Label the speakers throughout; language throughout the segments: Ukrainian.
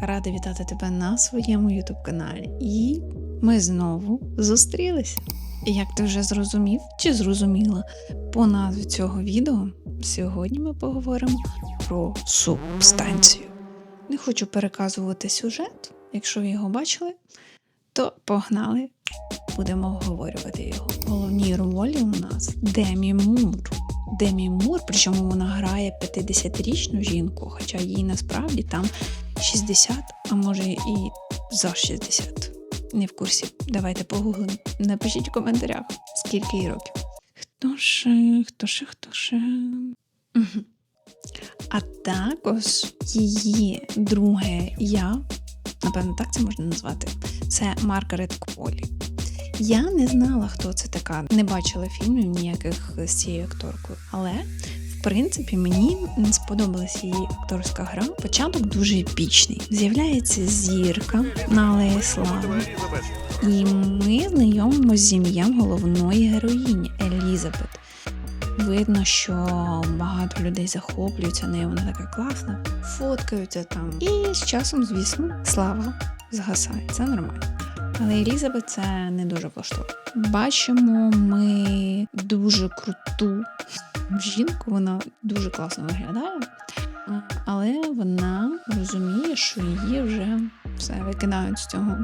Speaker 1: Рада вітати тебе на своєму ютуб каналі. І ми знову зустрілися. Як ти вже зрозумів чи зрозуміла по назві цього відео, сьогодні ми поговоримо про субстанцію. Не хочу переказувати сюжет. Якщо ви його бачили, то погнали, будемо обговорювати його. В головній ролі у нас Демі Мур. Демі Мур, причому вона грає 50-річну жінку, хоча їй насправді там 60, а може і за 60. Не в курсі. Давайте погуглимо. Напишіть в коментарях, скільки їй років. Хто ще, хто ще, хто ще. А також її друге я, напевно, так це можна назвати. Це Маргарет Кволі. Я не знала, хто це така, не бачила фільмів ніяких з цією акторкою. Але, в принципі, мені сподобалася її акторська гра. Початок дуже епічний. З'являється зірка на Алеї Слави. І ми знайомимося з ім'ям головної героїні Елізабет. Видно, що багато людей захоплюються нею, вона така класна, фоткаються там. І з часом, звісно, слава згасає. Це нормально. Але Елізабет це не дуже влаштовує. Бачимо ми дуже круту жінку, вона дуже класно виглядає, але вона розуміє, що її вже все викидають з цього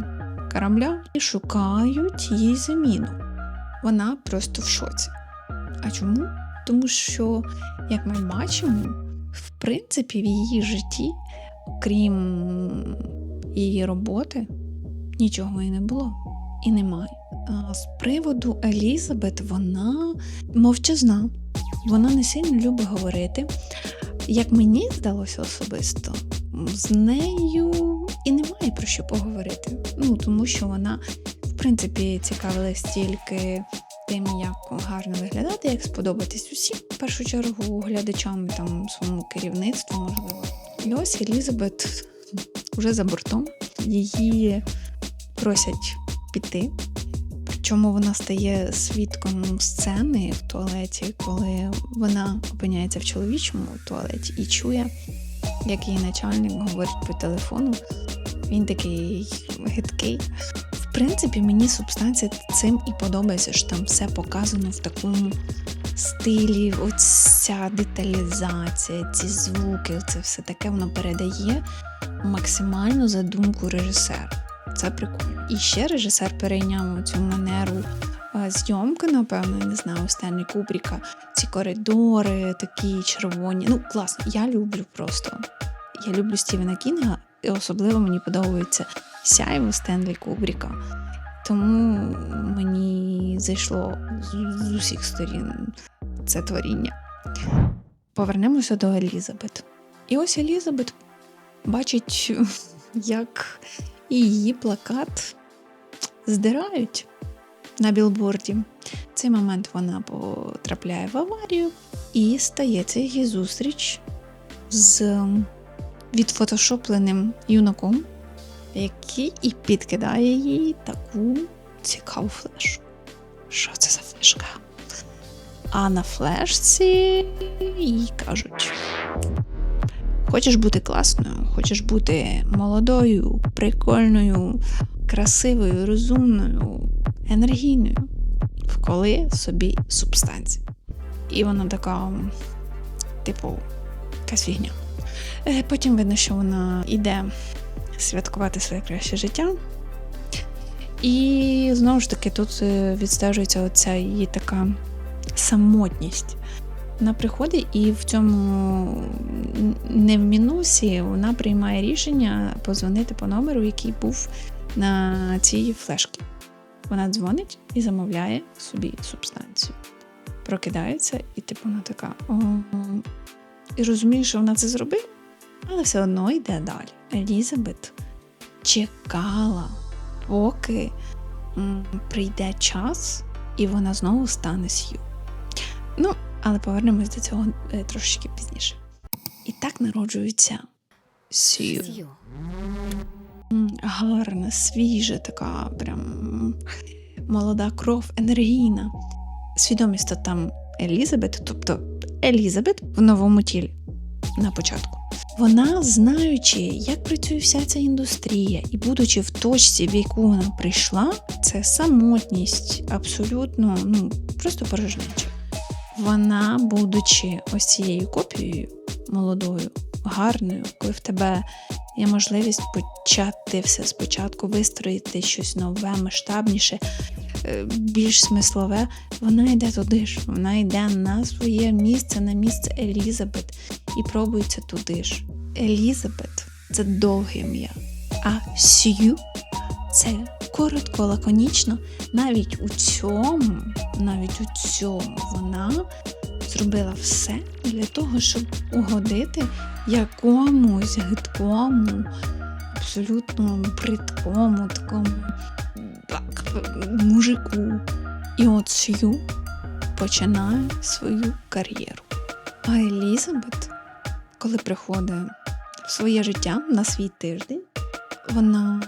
Speaker 1: корабля і шукають їй заміну. Вона просто в шоці. А чому? Тому що, як ми бачимо, в принципі, в її житті, окрім її роботи, нічого і не було і немає. А з приводу Елізабет, вона мовчазна, вона не сильно любить говорити. Як мені здалося особисто, з нею і немає про що поговорити. Ну тому що вона, в принципі, цікавилась тільки тим, як гарно виглядати, як сподобатись усім, в першу чергу, глядачам там своєму керівництву, можливо. І ось Елізабет вже за бортом. Її просять піти. Причому вона стає свідком сцени в туалеті, коли вона опиняється в чоловічому туалеті і чує, як її начальник говорить по телефону. Він такий гидкий. В принципі, мені субстанція цим і подобається, що там все показано в такому стилі, оця деталізація, ці звуки, це все таке воно передає максимальну задумку режисера. Це прикольно. І ще режисер перейняв цю манеру зйомки, напевно, не знаю, Стенлі Кубріка. Ці коридори такі червоні. Ну, класно, я люблю просто. Я люблю Стівена Кінга, і особливо мені подобається сяйво Стенлі Кубріка. Тому мені зайшло з усіх сторін це творіння. Повернемося до Елізабет. І ось Елізабет бачить, як і її плакат здирають на білборді. В цей момент вона потрапляє в аварію і стається її зустріч з відфотошопленим юнаком, який і підкидає їй таку цікаву флешу. Що це за флешка? А на флешці їй кажуть: Хочеш бути класною, хочеш бути молодою, прикольною, красивою, розумною, енергійною. Вколи собі субстанцію. І вона така, типу, якась фігня. Е, Потім видно, що вона йде святкувати своє краще життя. І знову ж таки, тут е, відстежується оця її така самотність. Вона приходить і в цьому не в мінусі вона приймає рішення позвонити по номеру, який був на цій флешці. Вона дзвонить і замовляє собі субстанцію. Прокидається, і типу вона така. О, і розуміє, що вона це зробила, але все одно йде далі. Елізабет чекала, поки прийде час, і вона знову стане Сью. Ну, але повернемось до цього е, трошечки пізніше. І так народжується. Сью. Гарна, свіжа, така прям молода кров, енергійна. Свідомість то там Елізабет, тобто Елізабет в новому тілі на початку. Вона, знаючи, як працює вся ця індустрія, і будучи в точці, в яку вона прийшла, це самотність, абсолютно, ну просто порожнеча. Вона, будучи ось цією копією молодою, гарною, коли в тебе є можливість почати все спочатку, вистроїти щось нове, масштабніше, е, більш смислове, вона йде туди ж. Вона йде на своє місце, на місце Елізабет і пробується туди ж. Елізабет це довге ім'я, а Сью це коротко, лаконічно. Навіть у цьому, навіть у цьому вона зробила все для того, щоб угодити якомусь гидкому, абсолютно бридкому такому так, мужику. І от Сью починає свою кар'єру. А Елізабет, коли приходить в своє життя на свій тиждень, вона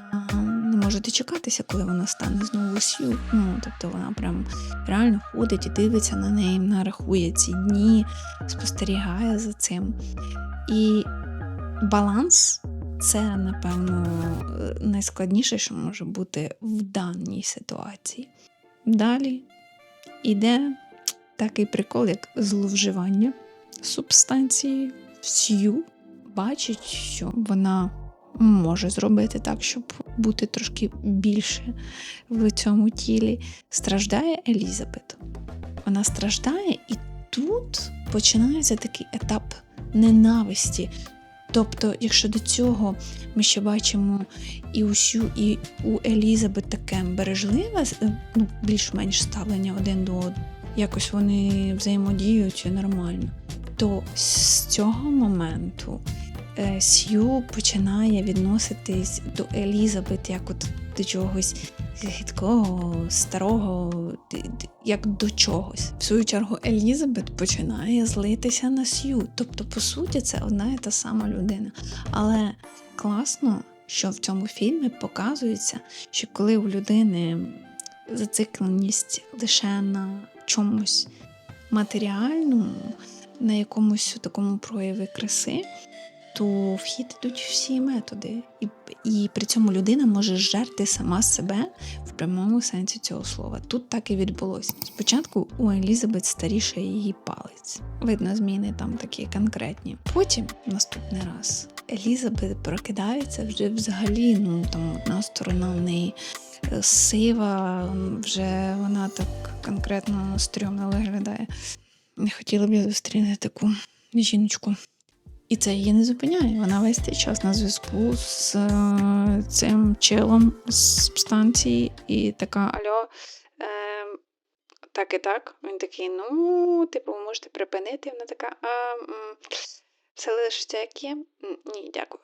Speaker 1: не може дочекатися, коли вона стане знову Сью. Ну, тобто вона прям реально ходить і дивиться на неї, вона рахує ці дні, спостерігає за цим. І баланс це, напевно, найскладніше, що може бути в даній ситуації. Далі іде такий прикол, як зловживання субстанції. Сью бачить, що вона може зробити так, щоб бути трошки більше в цьому тілі. Страждає Елізабет. Вона страждає, і тут починається такий етап ненависті. Тобто, якщо до цього ми ще бачимо і у Сю, і у Елізабет таке бережливе, ну, більш-менш ставлення один до одного, якось вони взаємодіють нормально, то з цього моменту е, Сью починає відноситись до Елізабет як от до чогось гидкого, старого, як до чогось. В свою чергу Елізабет починає злитися на Сью. Тобто, по суті, це одна і та сама людина. Але класно, що в цьому фільмі показується, що коли у людини зацикленість лише на чомусь матеріальному, на якомусь такому прояві краси, то в хід ідуть всі методи. І, і при цьому людина може жерти сама себе в прямому сенсі цього слова. Тут так і відбулося. Спочатку у Елізабет старіше її палець. Видно, зміни там такі конкретні. Потім, наступний раз, Елізабет прокидається вже взагалі, ну там одна сторона в неї е, сива, вже вона так конкретно стрьомно виглядає. Не хотіла б я зустріти таку жіночку. І це її не зупиняє. Вона весь цей час на зв'язку з е, цим челом з станції, і така Альо, е, так і так. Він такий, ну, типу, ви можете припинити. Вона така, а, все лишиться як є? Ні, дякую.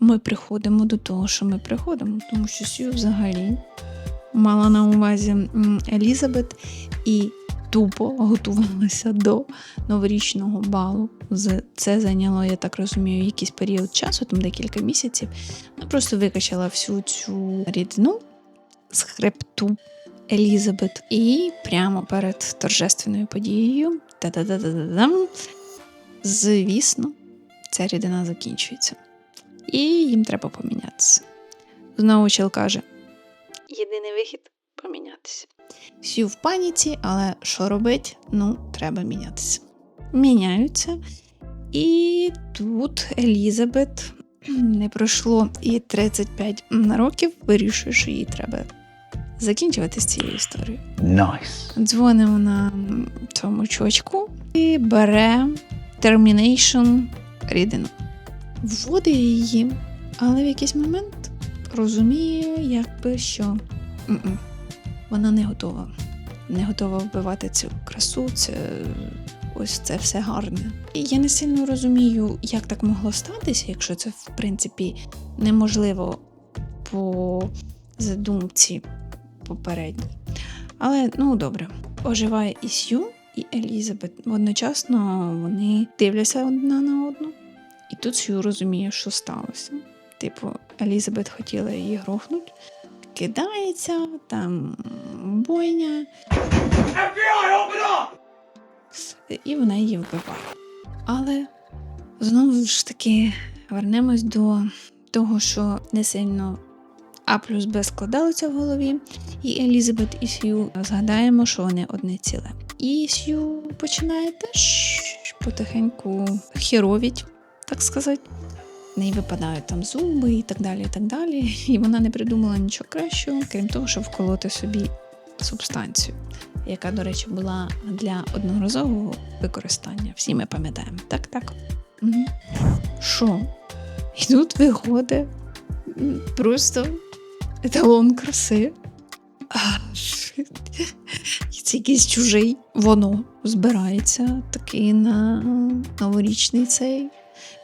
Speaker 1: Ми приходимо до того, що ми приходимо, тому що Сью взагалі мала на увазі Елізабет і тупо готувалася до новорічного балу. Це зайняло, я так розумію, якийсь період часу, там декілька місяців. Вона просто викачала всю цю рідину з хребту Елізабет. І прямо перед торжественною подією, звісно, ця рідина закінчується. І їм треба помінятися. Знову чел каже: Єдиний вихід помінятися. Сю в паніці, але що робить? Ну, треба мінятися. Міняються. І тут Елізабет не пройшло і 35 років, вирішує, що їй треба закінчувати з цією історією.
Speaker 2: Nice.
Speaker 1: Дзвонимо на цьому чочку і бере термінейшн рідину. Вводить її, але в якийсь момент розуміє, якби що м-м, вона не готова. Не готова вбивати цю красу, це ось це все гарне. І я не сильно розумію, як так могло статися, якщо це в принципі неможливо по задумці попередній. Але ну добре, оживає і Сью, і Елізабет. Одночасно вони дивляться одна на одну. І тут Сью розуміє, що сталося. Типу, Елізабет хотіла її грохнути, кидається, там бойня,
Speaker 2: FBI, open up!
Speaker 1: і вона її вбиває. Але Знову ж таки, вернемось до того, що не сильно А плюс Б складалося в голові, і Елізабет і Сью згадаємо, що вони одне ціле. І Сью починає теж потихеньку хіровіть, так сказати. В неї випадають там зуби і так далі. І так далі. І вона не придумала нічого кращого, крім того, щоб вколоти собі субстанцію, яка, до речі, була для одноразового використання. Всі ми пам'ятаємо. Так, так. Що? І тут виходить просто еталон краси. Це якийсь чужий. Воно збирається таки на новорічний цей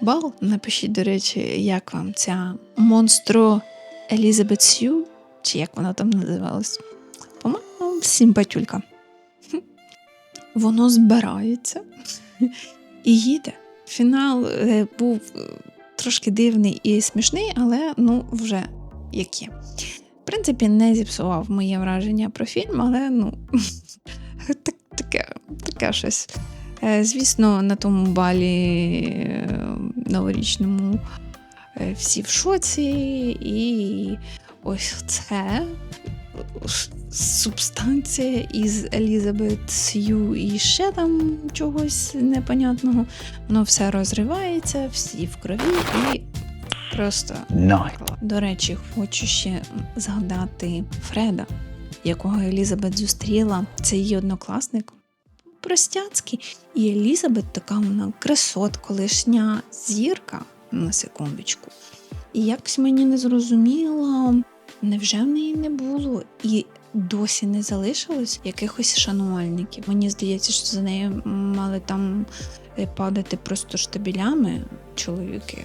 Speaker 1: бал. Напишіть, до речі, як вам ця монстро Елізабет Сью, чи як вона там називалась. Симпатюлька. Воно збирається і їде. Фінал е, був е, трошки дивний і смішний, але ну вже як є. В принципі, не зіпсував моє враження про фільм, але ну так, таке, таке щось. Е, Звісно, на тому балі новорічному всі в шоці, і ось це субстанція із Елізабет Сью і ще там чогось непонятного. Воно все розривається, всі в крові і просто
Speaker 2: Nine.
Speaker 1: до речі, хочу ще згадати Фреда, якого Елізабет зустріла. Це її однокласник. Простяцький. І Елізабет така вона красот, колишня зірка на секундочку. І якось мені не зрозуміло, невже в неї не було і досі не залишилось якихось шанувальників. Мені здається, що за нею мали там е, падати просто штабілями чоловіки.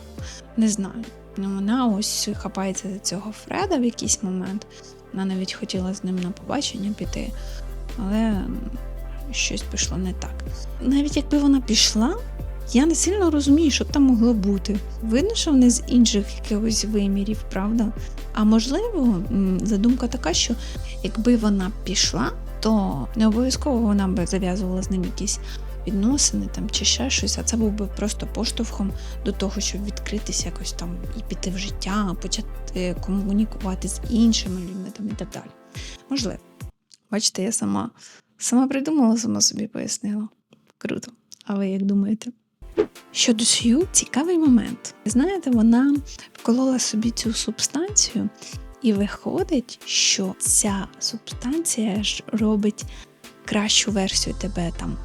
Speaker 1: Не знаю. Ну, вона ось хапається за цього Фреда в якийсь момент. Вона навіть хотіла з ним на побачення піти, але щось пішло не так. Навіть якби вона пішла, я не сильно розумію, що там могло бути. Видно, що вони з інших якихось вимірів, правда? А можливо, задумка така, що якби вона пішла, то не обов'язково вона би зав'язувала з ним якісь відносини там чи ще щось, а це був би просто поштовхом до того, щоб відкритися якось там і піти в життя, почати комунікувати з іншими людьми там і так далі. Можливо. Бачите, я сама, сама придумала, сама собі пояснила. Круто. А ви як думаєте? Щодо Сью, цікавий момент. Знаєте, вона вколола собі цю субстанцію, і виходить, що ця субстанція ж робить кращу версію тебе там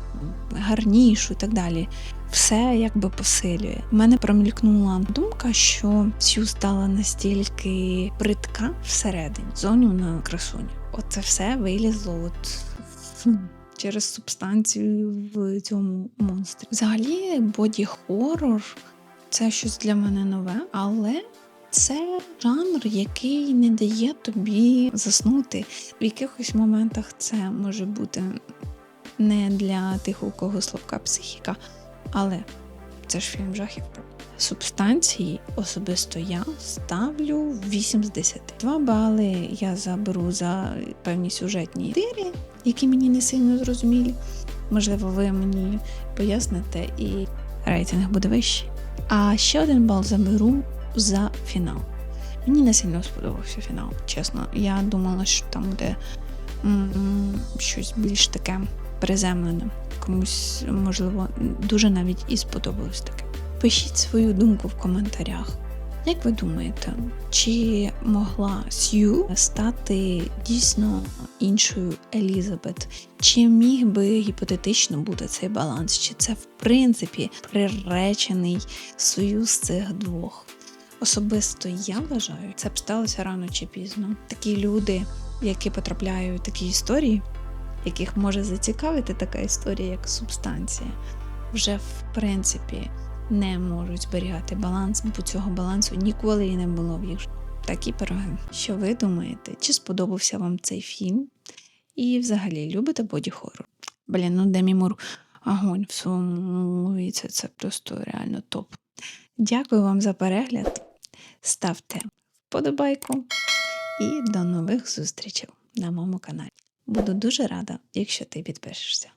Speaker 1: гарнішу і так далі. Все якби посилює. У мене промількнула думка, що Сью стала настільки бридка всередині, зоню на красуню. Оце все вилізло от через субстанцію в цьому монстрі. Взагалі, боді-хоррор це щось для мене нове, але це жанр, який не дає тобі заснути. В якихось моментах це може бути не для тих, у кого слабка психіка, але це ж фільм жахів. Субстанції особисто я ставлю 8 з 10. 2 бали я заберу за певні сюжетні тири, які мені не сильно зрозумілі. Можливо, ви мені поясните, і рейтинг буде вищий. А ще один бал заберу за фінал. Мені не сильно сподобався фінал, чесно. Я думала, що там буде щось більш таке приземлене. Комусь, можливо, дуже навіть і сподобалось таке. Пишіть свою думку в коментарях. Як ви думаєте, чи могла Сью стати дійсно іншою Елізабет? Чи міг би гіпотетично бути цей баланс? Чи це в принципі приречений союз цих двох? Особисто я вважаю, це б сталося рано чи пізно. Такі люди, які потрапляють в такі історії, яких може зацікавити така історія, як субстанція, вже в принципі не можуть зберігати баланс, бо цього балансу ніколи і не було в їх. Такі пироги. Що ви думаєте? Чи сподобався вам цей фільм? І взагалі любите боді-хоррор? Блін, ну Демі Мур огонь в своєму віці, це просто реально топ. Дякую вам за перегляд. Ставте вподобайку і до нових зустрічей на моєму каналі. Буду дуже рада, якщо ти підпишешся.